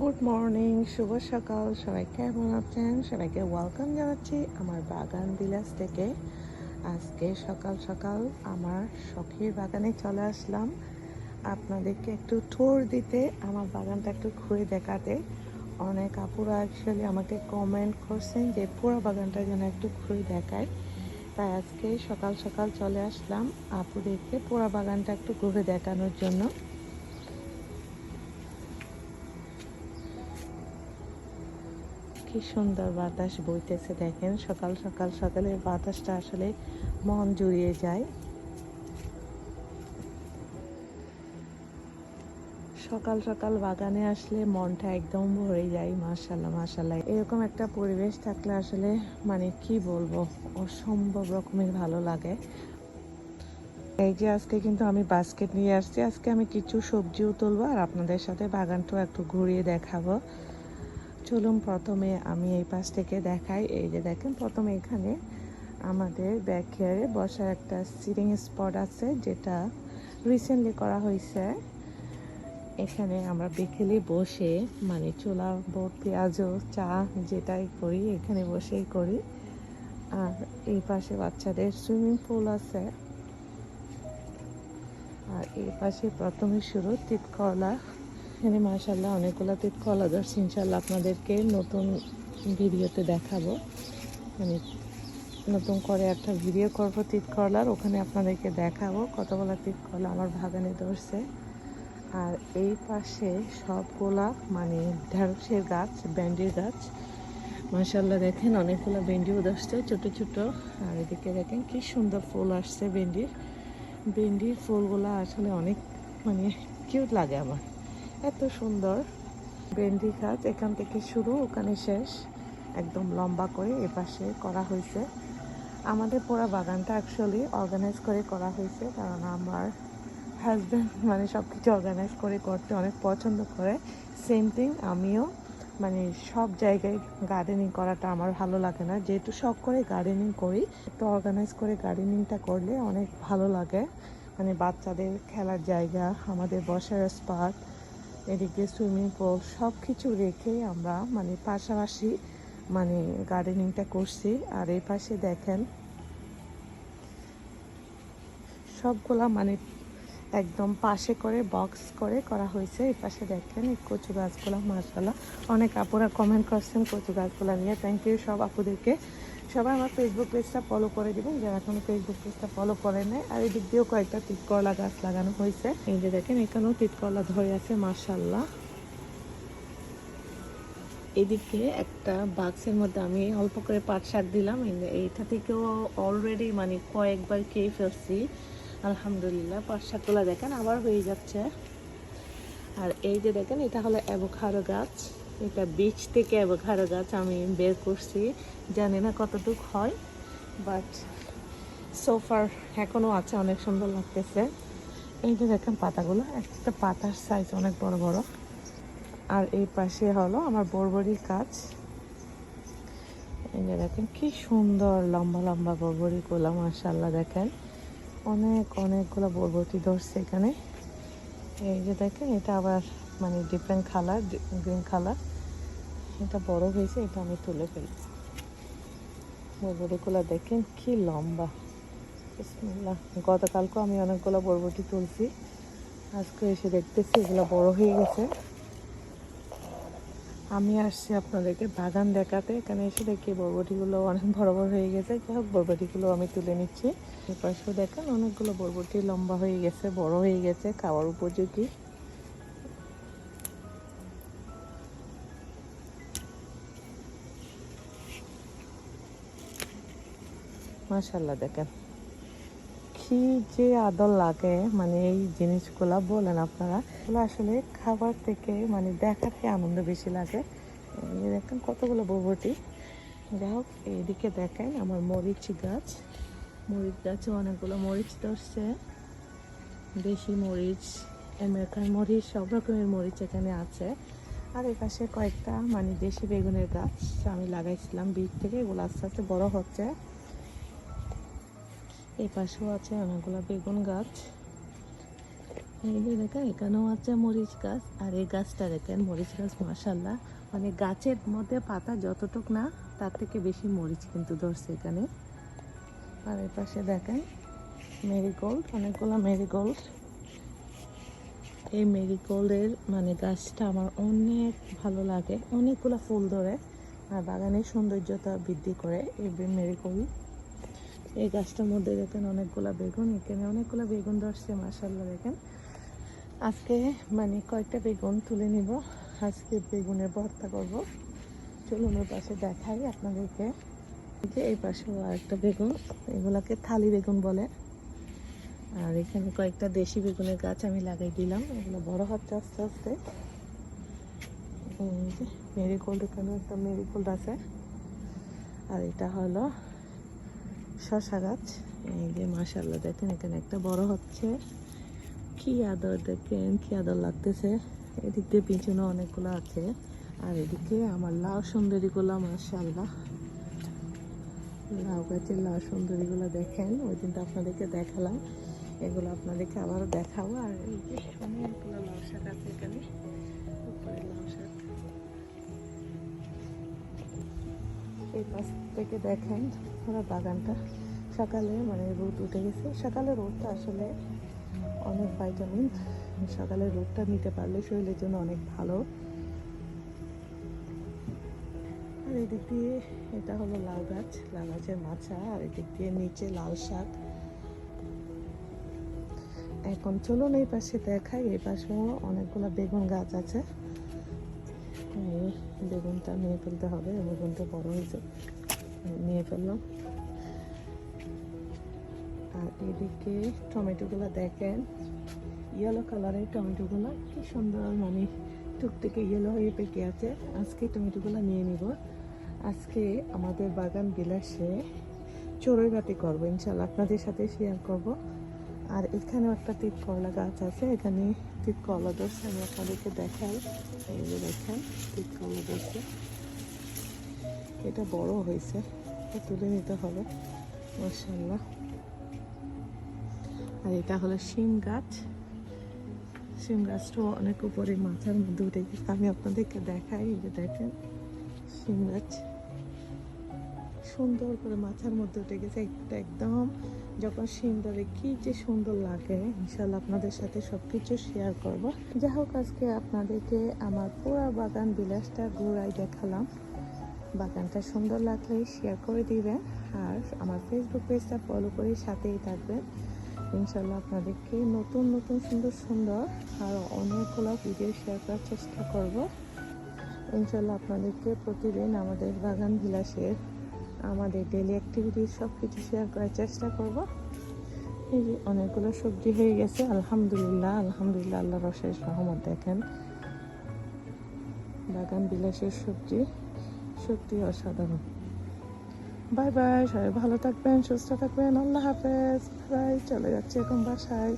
Good morning শুভ সকাল। সবাই কেমন আছেন? সবাইকে ওয়েলকাম জানাচ্ছি আমার বাগান বিলাস থেকে। আজকে সকাল সকাল আমার শখের বাগানে চলে আসলাম। আপনাদেরকে একটু ঠোর দিতে, আমার বাগানটা একটু ঘুরে দেখাতে। অনেক আপুরা অ্যাকচুয়ালি আমাকে কমেন্ট করছেন যে, পুরো বাগানটা যেন একটু ঘুরে দেখায়। তাই আজকে সকাল সকাল চলে আসলাম আপুদেরকে পুরো বাগানটা একটু ঘুরে দেখানোর জন্য। কি সুন্দর বাতাস বইতেছে দেখেন। সকাল সকাল সকালের বাতাসটা আসলে মন জুড়িয়ে যায়। সকাল সকাল বাগানে আসলে মনটা একদম ভরে যায় মাশাল্লাহ মাশাল্লাহ এরকম একটা পরিবেশ থাকলে আসলে মানে কি বলব, অসম্ভব রকমের ভালো লাগে। এই যে আজকে কিন্তু আমি বাস্কেট নিয়ে আসছি। আজকে আমি কিছু সবজিও তুলবো আর আপনাদের সাথে বাগানটাও একটু ঘুরিয়ে দেখাবো। চলুন প্রথমে আমি এই পাশ থেকে দেখাই। এই যে দেখেন, প্রথমে এখানে আমাদের ব্যাকয়ারে বসার একটা সিটিং স্পট আছে, যেটা রিসেন্টলি করা হয়েছে। এখানে আমরা বিকেলে বসে মানে চুলা, বোট, পেঁয়াজও, চা যেটাই করি, এখানে বসেই করি। আর এই পাশে বাচ্চাদের সুইমিং পুল আছে। আর এই পাশে প্রথমে শুরু, তিতকলা। এখানে মাশাল্লাহ অনেকগুলো তিত কলা ইনশাল্লাহ আপনাদেরকে নতুন ভিডিওতে দেখাবো। মানে নতুন করে একটা ভিডিও করব তিত ওখানে আপনাদেরকে দেখাবো কতগুলো তিত কলা আমার বাগানে ধরছে। আর এই পাশে সবগুলা মানে ঢেঁড়সের গাছ ব্যান্ডির গাছ। মাশাল্লাহ দেখেন অনেকগুলো ভেন্ডিও ধরছে ছোট ছোট। আর এদিকে দেখেন কি সুন্দর ফুল আসছে ভেন্ডির। ভেন্ডির ফুলগুলো আসলে অনেক মানে কিউট লাগে আমার। এত সুন্দর। ভেন্ডি গাছ এখান থেকে শুরু, ওখানে শেষ। একদম লম্বা করে এপাশে করা হয়েছে। আমাদের পুরো বাগানটা অ্যাকচুয়ালি অর্গানাইজ করে করা হয়েছে, কারণ আমার হাজব্যান্ড মানে সব কিছু অর্গানাইজ করে করতে অনেক পছন্দ করে। সেম থিং আমিও। মানে সব জায়গায় গার্ডেনিং করাটা আমার ভালো লাগে না। যেহেতু শখ করে গার্ডেনিং করি একটু অর্গানাইজ করে গার্ডেনিংটা করলে অনেক ভালো লাগে। মানে বাচ্চাদের খেলার জায়গা, আমাদের বসার স্পট এদিকে সুইমিং পুল সব কিছু রেখে আমরা মানে পাশাপাশি মানে গার্ডেনিংটা করছি। আর এই পাশে দেখেন, সবগুলা মানে একদম পাশে করে বক্স করে করা হয়েছে। এই পাশে দেখেন এই কচু গাছগুলো মাসালা অনেক আপুরা কমেন্ট করছেন কচু গাছগুলো নিয়ে। থ্যাংক ইউ সব আপুদেরকে। সবাই আমার ফেসবুক পেজটা ফলো করে দিবেন। যারা এখনও ফেসবুক পেজটা ফলো করে নেয় আর এই দিক দিয়েও কয়েকটা তিতকরলা গাছ লাগানো হয়েছে। এই যে দেখেন, এখানেও তিতকরলা ধরে আছে মার্শাল্লাহ এদিকে একটা বাক্সের মধ্যে আমি অল্প করে পাট শাক দিলাম। এইটা থেকেও অলরেডি মানে কয়েকবার খেয়ে ফেলছি। আলহামদুলিল্লাহ, পাট শাকগুলো দেখেন আবার হয়ে যাচ্ছে। আর এই যে দেখেন, এটা হলো অ্যাভোকাডো গাছ। এটা বীজ থেকে অ্যাভোকাডো গাছ আমি বের করছি। জানি না কতটুকু হয় বাট সোফার এখনও আছে, অনেক সুন্দর লাগতেছে। এই যে দেখেন পাতাগুলো, একটা পাতার সাইজ অনেক বড় বড়। আর এই পাশে হলো আমার বরবরি গাছ। এই যে দেখেন কি সুন্দর লম্বা লম্বা বরবরিগুলো মার্শাল্লাহ দেখেন। অনেক অনেকগুলো বরবটি ধরছে এখানে। এই যে দেখেন, এটা আবার মানে ডিফারেন্ট কালার গ্রিন কালার এটা বড় হয়েছে, এটা আমি তুলে ফেলি বরবটিগুলো দেখেন কি লম্বা। গতকালকেও আমি অনেকগুলো বরবটি তুলছি। আজকে এসে দেখতেছি এগুলো বড় হয়ে গেছে। আমি আসছি আপনাদেরকে বাগান দেখাতে। এখানে এসে দেখি বরবটিগুলো অনেক বড় বড় হয়ে গেছে। যাই হোক, বরবটিগুলো আমি তুলে নিচ্ছি। এপাশেও দেখেন অনেকগুলো বরবটি লম্বা হয়ে গেছে, বড় হয়ে গেছে, খাওয়ার উপযোগী। মাশাল্লাহ দেখেন। কি যে আদর লাগে মানে এই জিনিসগুলা বলেন আপনারা। এগুলো আসলে খাবার থেকে মানে দেখাতে আনন্দ বেশি লাগে। দেখেন কতগুলো বরবটি। যাই হোক, এইদিকে দেখেন আমার মরিচ গাছ। মরিচ গাছে অনেকগুলো মরিচ ধরছে। দেশি মরিচ, আমেরিকান মরিচ, সব রকমের মরিচ এখানে আছে। আর এই পাশে কয়েকটা মানে দেশি বেগুনের গাছ আমি লাগাইছিলাম, বীজ থেকে। এগুলো আস্তে আস্তে বড় হচ্ছে। এই পাশেও আছে অনেকগুলো বেগুন গাছ। এই যে দেখেন, এখানেও আছে মরিচ গাছ। আর এই গাছটা দেখেন, মরিচ গাছ মাসাল্লাহ মানে গাছের মধ্যে পাতা যতটুক না, তার থেকে বেশি মরিচ কিন্তু ধরছে এখানে। আর এর পাশে দেখেন, মেরিগোল্ড, অনেকগুলো মেরিগোল্ড। এই মেরিগোল্ডের মানে গাছটা আমার অনেক ভালো লাগে। অনেকগুলো ফুল ধরে। আর বাগানের সৌন্দর্যতা বৃদ্ধি করে এই মেরিগোল্ড। এই গাছটার মধ্যে দেখেন অনেকগুলা বেগুন, এখানে অনেকগুলো বেগুন ধরছে মাসাল্লাহ দেখেন। আজকে মানে কয়েকটা বেগুন তুলে নিব, আজকে বেগুনের ভর্তা করব। চলুন ওর পাশে দেখাই আপনাদেরকে। যে এই পাশেও আরেকটা বেগুন, এগুলাকে থালি বেগুন বলে। আর এখানে কয়েকটা দেশি বেগুনের গাছ আমি লাগাই দিলাম, এগুলো বড় হচ্ছে আস্তে আস্তে। মেরিগোল্ড এখানে একটা মেরিগোল্ড আছে। আর এটা হলো শশা গাছ। এই যে মাশাল্লাহ দেখেন, এখানে একটা বড় হচ্ছে। কি আদর দেখেন, কি আদর লাগতেছে। এদিক দিয়ে পিছনে অনেকগুলো আছে, আর এদিকে আমার লাউ সুন্দরীগুলো মাশাল্লাহ লাউ গাছের লাউ সুন্দরী সুন্দরীগুলো দেখেন, ওই দিন তো আপনাদেরকে দেখালাম। এগুলো আপনাদেরকে আবারও দেখাবো। আর এই যে অনেকগুলো লাউ শাক আছে এখানে। এই পাশ থেকে দেখেন পুরো বাগানটা। সকালে মানে রোদ উঠে গেছে। সকালে রোদটা আসলে অনেক ভাইটামিন সকালে রোদটা নিতে পারলে শরীরের জন্য অনেক ভালো। আর এদিক দিয়ে এটা হলো লাউ গাছ, লাউ গাছের মাছা আর এদিক দিয়ে নিচে লাল শাক। এখন চলুন এই পাশে দেখাই। এই পাশেও অনেকগুলো বেগুন গাছ আছে। বেগুনটা নিয়ে ফেলতে হবে, বেগুনটা বড় হয়েছে, নিয়ে ফেললাম। আর এদিকে টমেটোগুলো দেখেন ইয়েলো কালারের টমেটোগুলো, কি সুন্দর মানে টুকটুকে ইয়েলো হয়ে পেকে আছে। আজকে টমেটোগুলো নিয়ে নিব। আজকে আমাদের বাগান বিলাসে চড়ুই বাতি করব ইনশাল্লাহ আপনাদের সাথে শেয়ার করব। আর এখানেও একটা তিত করলা গাছ আছে, এখানে তিত করলা ধরছে, আমি আপনাদেরকে দেখাই। এই যে দেখেন তিত করলা ধরছে। এটা বড় হয়েছে তুলে নিতে হবে মাসাল্লাহ আর এটা হলো শিম গাছ। শিম গাছটাও অনেক উপরে মাথার মধ্যে উঠে গেছে, আমি আপনাদেরকে দেখাই, এই যে দেখেন, শিম গাছ। সুন্দর করে মাথার মধ্যে উঠে গেছে, একটা একদম যখন ধরে কি যে সুন্দর লাগে ইনশাল্লাহ আপনাদের সাথে সব কিছু শেয়ার করব। যাই হোক, আজকে আপনাদেরকে আমার পুরো বাগান বিলাসটা ঘুরাই দেখালাম। বাগানটা সুন্দর লাগলে শেয়ার করে দিবেন আর আমার ফেসবুক পেজটা ফলো করে সাথেই থাকবেন। ইনশাল্লাহ আপনাদেরকে নতুন নতুন, সুন্দর সুন্দর আরও অনেকগুলো ভিডিও শেয়ার করার চেষ্টা করব। ইনশাল্লাহ আপনাদেরকে প্রতিদিন আমাদের বাগান বিলাসের আমাদের ডেলি অ্যাক্টিভিটিস সব কিছু শেয়ার করার চেষ্টা করব। এই যে অনেকগুলো সবজি হয়ে গেছে, আলহামদুলিল্লাহ আলহামদুলিল্লাহ আল্লাহ রসের রহমত দেখেন। বাগান বিলাসের সবজি, সত্যি অসাধারণ। বাই বাই সবাই ভালো থাকবেন, সুস্থ থাকবেন, আল্লাহ হাফেজ বাই চলে যাচ্ছে এখন বাসায়।